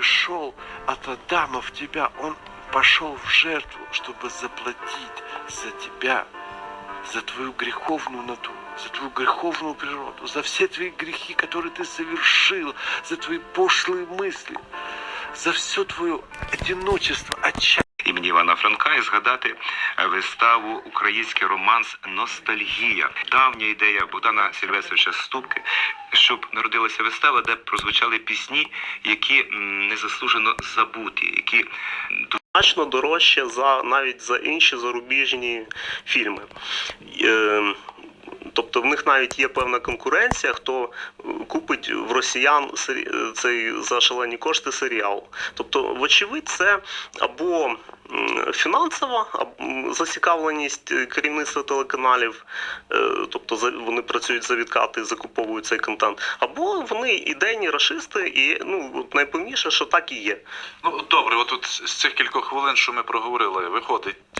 пришел от Адама в тебя, он пошел в жертву, чтобы заплатить за тебя, за твою греховную натуру, за твою греховную природу, за все твои грехи, которые ты совершил, за твои пошлые мысли, за все твое одиночество, отчаяние. імені Івана Франка і згадати е, виставу Український романс Ностальгія. Давня ідея Богдана Сільвестровича Ступки, щоб народилася вистава, де прозвучали пісні, які незаслужено забуті, які значно дорожче за навіть за інші зарубіжні фільми. Тобто в них навіть є певна конкуренція, хто е, купить в росіян е, цей за шалені кошти серіал. Тобто, вочевидь, це або фінансова зацікавленість е, керівництва телеканалів, тобто вони працюють за відкати, закуповують цей контент, або вони ідейні расисти, і ну от що так і є. Ну добре, от, от з цих кількох хвилин, що ми проговорили, виходить,